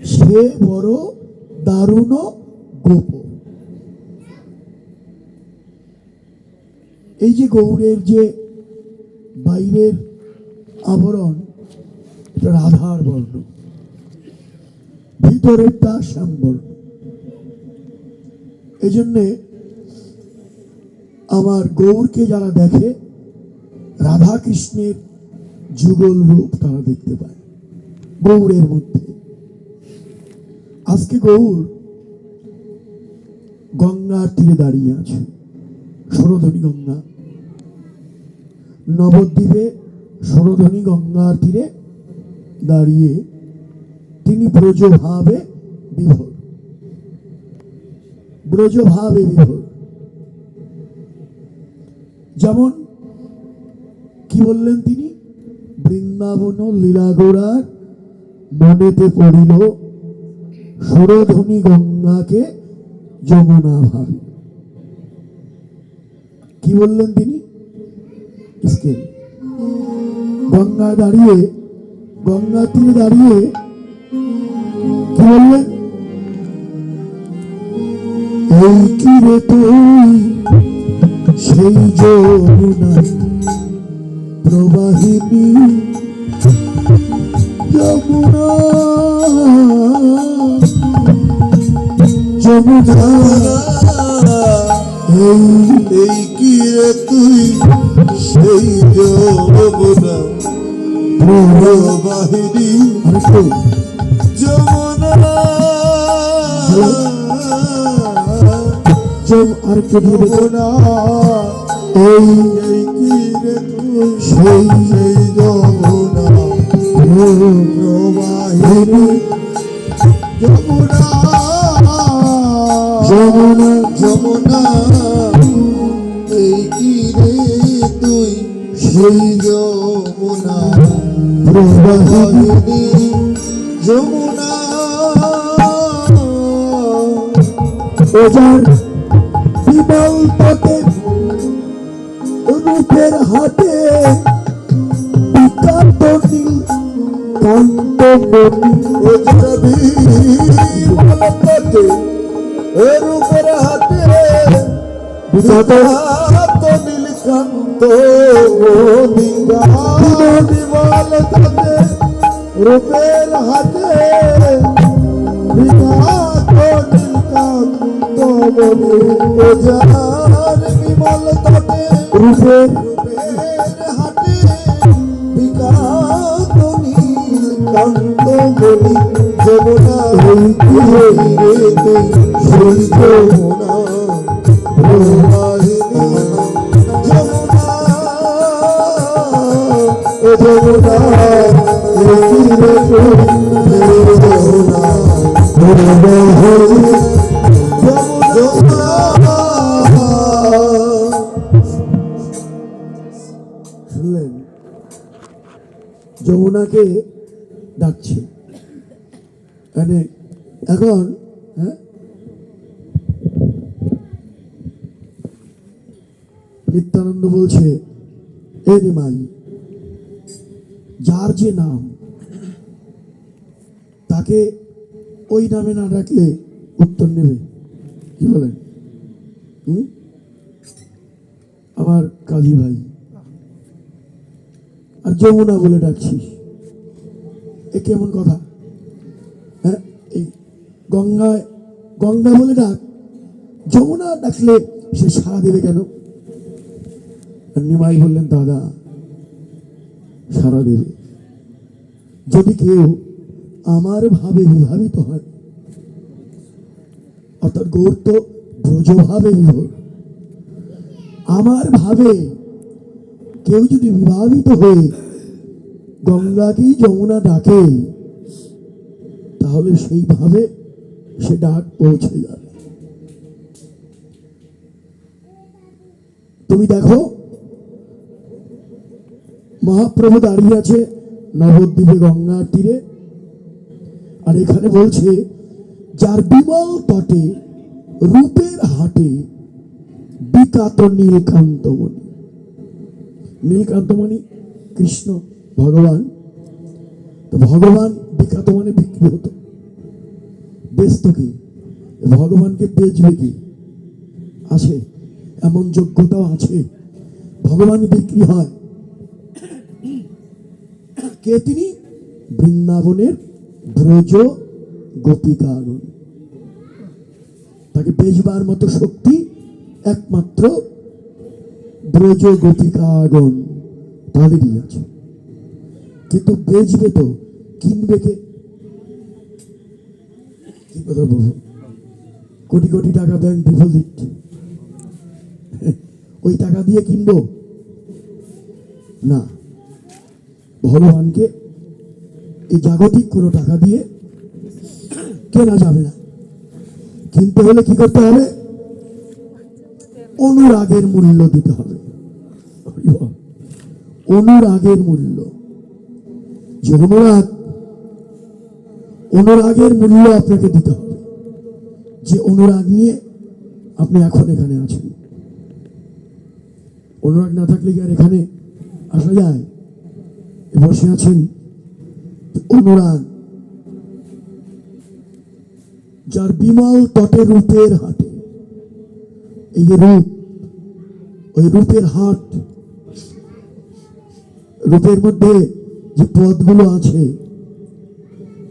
সে বড় দারুণ গোপ। এই যে গৌরের যে বাইরের আবরণ, এটা রাধার বর্ণ। ভিতরেরটা শ্যামবর্ণ। এই জন্যে আমার গৌরকে যারা দেখে রাধা কৃষ্ণের যুগল রূপ তারা দেখতে পায়। গৌরের মধ্যে। আজকে গৌর? গঙ্গার তীরে দাঁড়িয়ে আছে। সরোধনী গঙ্গা। নবদ্বীপে সরোধনী গঙ্গার তীরে দাঁড়িয়ে তিনি ব্রজভাবে বিভোর। ব্রজভাবে বিভোর। যেমন কি বললেন তিনি? বৃন্দাবন লীলাগোড়ার মনেতে পড়িল সুরধ্বনি গঙ্গাকে যমুনা ভাবি। কি বললেন তিনি? গঙ্গা দাঁড়িয়ে, গঙ্গা তীরে দাঁড়িয়ে কি বললেন? এই কি রে তুই? সেই যমুনা প্রবাহিনী, যমুনা যমুনা এই এই কি রে তুই? সেই যমুনা। আরেকটু যমুনা। এই এই কি যমুনা। যমুনা, এই কি রে সেই যমুনা প্রবাহিনী যমুনা। ওজার বিমল রূপের হাতে বিকান্ত নীল, কান্ত এর উপরে হাতে হাত নীলকান্ত বিমল তাতে রূপের হাতে বিকান্ত নীলকান্ত ওজার বিমল তাতে রূপের হাতে বিকান্ত নীলকান্ত মনি যমুনা রে তুই সেই যমুনা প্রবাহিনী যমুনা শুনলেন যমুনাকে ডাকছে। মানে এখন হ্যাঁ? নিত্যানন্দ বলছে, এ নিমাই যার যে নাম, তাকে ওই নামে না ডাকলে উত্তর নেবে। কি বলেন? আমার কাজী ভাই, আর যমুনা বলে ডাকছিস, এ কেমন কথা? হ্যাঁ এই গঙ্গায়, গঙ্গা বলে ডাক, যমুনা ডাকলে সে সাড়া দেবে কেন? নিমাই বললেন, দাদা সাড়া দেবে। যদি কেউ আমার ভাবে বিভাবিত হয়, অর্থাৎ গৌর তো ব্রজভাবে বিভোর, আমার ভাবে কেউ যদি বিভাবিত হয়ে গঙ্গাকেই যমুনা ডাকে, তাহলে সেইভাবে সে ডাক পৌঁছে যাবে। তুমি দেখো মহাপ্রভু দাঁড়িয়ে আছে নবদ্বীপে গঙ্গার তীরে। আর এখানে বলছে, যার বিমল তটে, রূপের হাটে বিকাত নীলকান্তমণি। নীলকান্তমণি কৃষ্ণ ভগবান। তো ভগবান বিখ্যাত মানে বিক্রি হতো। বেচত কি? ভগবানকে বেচবে কি? আছে এমন যোগ্যতাও আছে। ভগবান বিক্রি হয়। কে তিনি? বৃন্দাবনের ব্রজ গোপিকাগণ তাকে বেচবার মতো শক্তি, একমাত্র ব্রজ গোপিকাগণ তাদেরই আছে। কিন্তু বেচবে তো, কিনবে কে? কি কথা বলব? কোটি কোটি টাকা ব্যাংক ডিপোজিট ওই টাকা দিয়ে কিনবো? না। ভগবানকে এই জাগতিক কোনো টাকা দিয়ে কেনা যাবে না। কিনতে হলে কি করতে হবে? অনুরাগের মূল্য দিতে হবে। অনুরাগের মূল্য। যে অনুরাগ, অনুরাগের মূল্য আপনাকে দিতে হবে। যে অনুরাগ নিয়ে আপনি এখন এখানে আছেন। অনুরাগ না থাকলে কি আর এখানে আসা যায়? বসে আছেন অনুরাগ। যার বিমল তটে রূপের হাটে। এই যে রূপ, ওই রূপের হাট, রূপের মধ্যে যে পদগুলো আছে,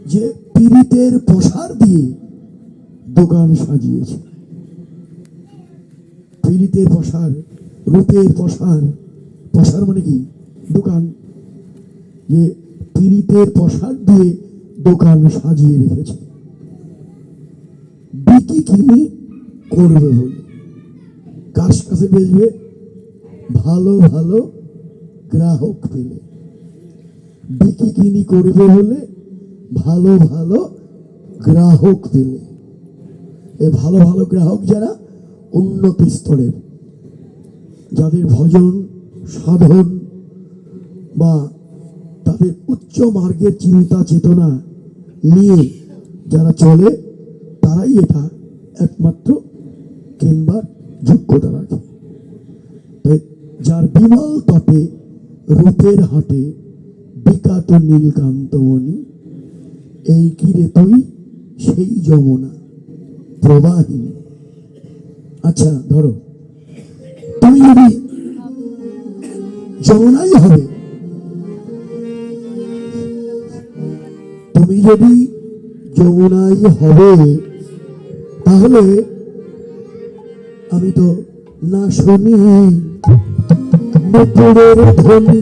যে পীড়িতের প্রসার দিয়ে দোকান সাজিয়েছে। পীড়িতের প্রসার, রূপের প্রসার প্রসার মানে কি? দোকান যে পীড়িতের প্রসার দিয়ে দোকান সাজিয়ে রেখেছে। বিকি কিনি করবে বলে। কার কাছে বেচবে? ভালো ভালো গ্রাহক পেলে। বিকি কিনি করবে বলে ভালো ভালো গ্রাহক পেলে। এ ভালো ভালো গ্রাহক যারা উন্নত স্তরের, যাদের ভজন, সাধন বা তাদের উচ্চ মার্গের চিন্তা চেতনা নিয়ে যারা চলে, তারাই এটা একমাত্র কিনবার যোগ্যতা রাখে। তাই যার বিমল তটে রূপের হাটে বিকাত নীলকান্তমণি এই কিরে তুই সেই যমুনা প্রবাহিনী। আচ্ছা ধরো। তুমি যদি যমুনাই হবে তুমি যদি যমুনাই হবে, তাহলে আমি তো না শুনি নুপুরের ধ্বনি,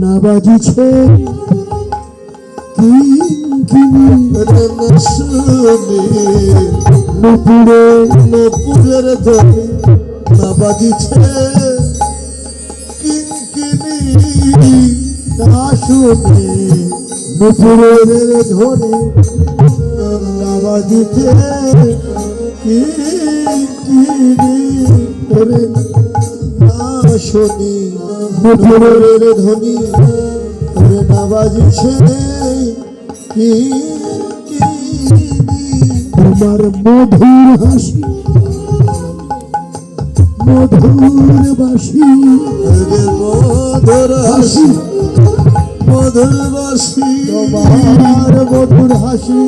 না বাজিছে নুপুরে নপুরের না বাজিছে শুনে নুপুরের না বাজিছে। করে না শুনি? নপুরের ধ্বনি করে না বাজিছে কিঙ্কিনি তোমার মধুর হাসি, মধুর বাসি, মধুর হাসি। মধুর বাসি, তোমার মধুর হাসি,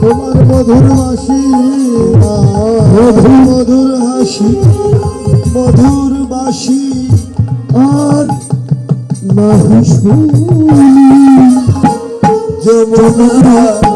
তোমার মধুর বাসি, মধুর হাসি, মধুর বাসি, আর নাহি শুনি, যমুনা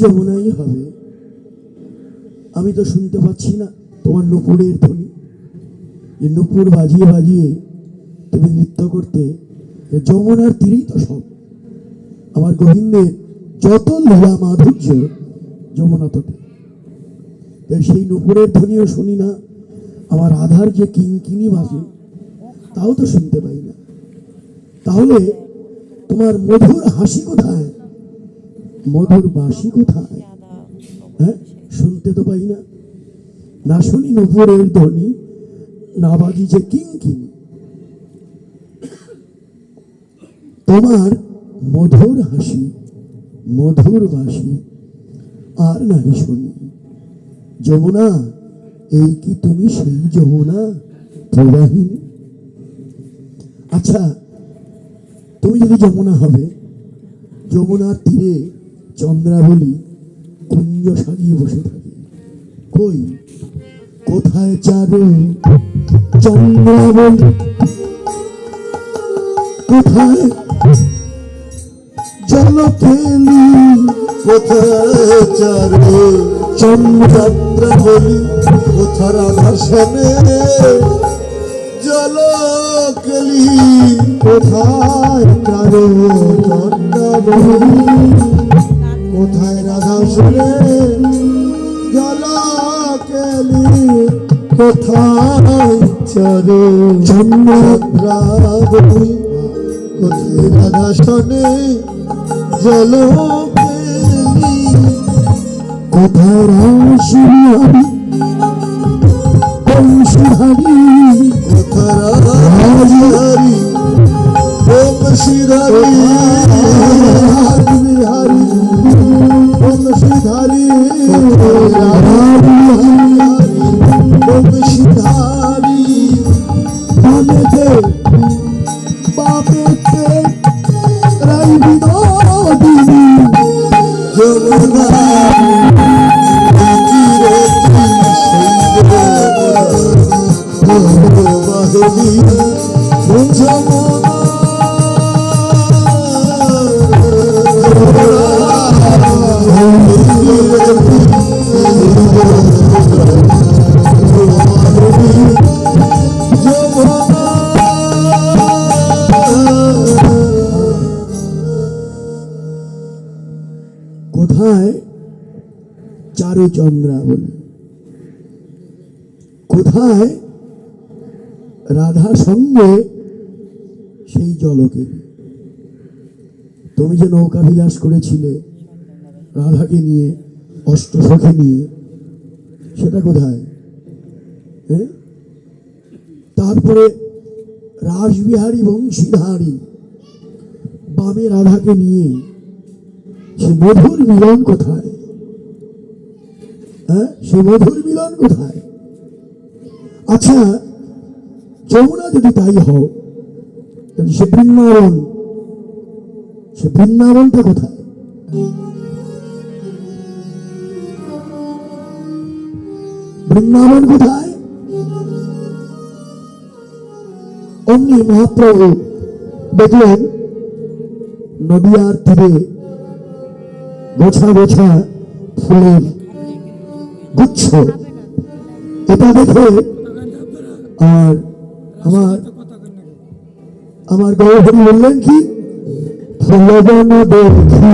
যমুনাই হবে। আমি তো শুনতে পাচ্ছি না তোমার নুপুরের ধ্বনি। যে নুপুর বাজিয়ে বাজিয়ে তুমি নৃত্য করতে যমুনার তীরেই তো সব। আমার গোবিন্দের যত লীলা মাধুর্য যমুনা তটে। তাই সেই নুপুরের ধ্বনিও শুনি না, আমার আধার যে কিঙ্কিনি বাজে, তাও তো শুনতে পাই না। তাহলে তোমার মধুর হাসি কোথায়? মধুর বাসি কোথায়? হ্যাঁ শুনতে তো পাই না। না শুনি নুপুরের ধ্বনি, না বাজিছে কিঙ্কিনি তোমার মধুর হাসি, মধুর বাসি আর নাই শুনি। যমুনা, এই কি তুমি সেই যমুনা? প্রবাহিনী। আচ্ছা তুমি যদি যমুনা হবে, যমুনার তীরে চন্দ্রাবলী কুঞ্জ সাজিয়ে বসে থাকে। কই? কোথায় চারু চন্দ্রাবলী কোথায়? জল খেলি কোথায় চারু চন্দ্র বলি কোথা রাধা শোনে জল কেলি কোথায় চারু চন্দ্রাবলী কোথায় রাধা শোনে? জল কেলি, কোথায় চারু? কোথায় রাধা শোনে? জল কোথায় বংশীধারী ওম শ্রীধারি বিহারি। ওম Allah চারুচন্দ্রা বলে কোথায়? রাধার সঙ্গে সেই জলকে। তুমি যে নৌকা বিলাস করেছিলে রাধাকে নিয়ে অষ্টসখী নিয়ে, সেটা কোথায়? হ্যাঁ? তারপরে রাসবিহারী বংশীধারী বামে রাধাকে নিয়ে, সে মধুর মিলন কোথায়? হ্যাঁ? সে মধুর মিলন কোথায়? আচ্ছা যমুনা যদি তাই হও সে বৃন্দাবন, সে বৃন্দাবনটা কোথায়? বৃন্দাবন কোথায়? অমনি মহাপ্রভু দেখলেন নদিয়ার তীরে গোছা গোছা ফুলের গুচ্ছ। এটা দেখে আর আমার আমার গৌরহরি বললেন কি? ফুলবন দেখি।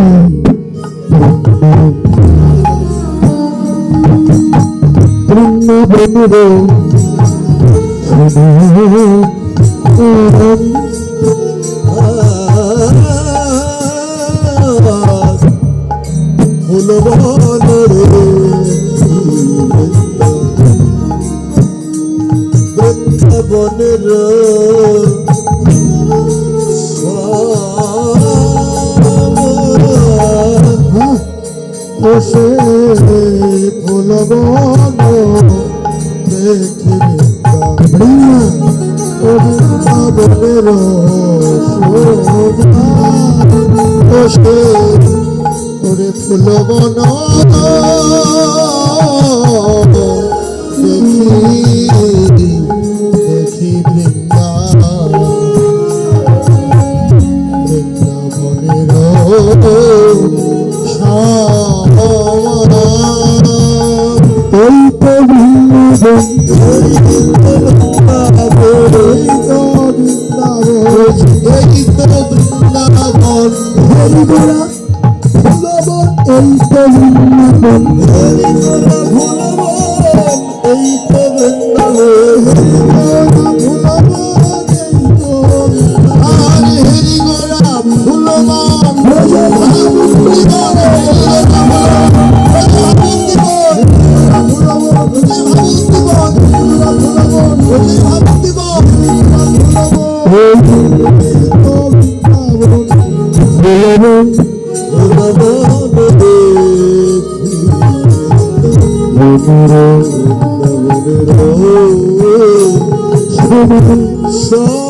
বৃন্দাবন রে এই তো বৃন্দাবন এই তো বৃন্দাবন বৃন্দাবনের সুমন সব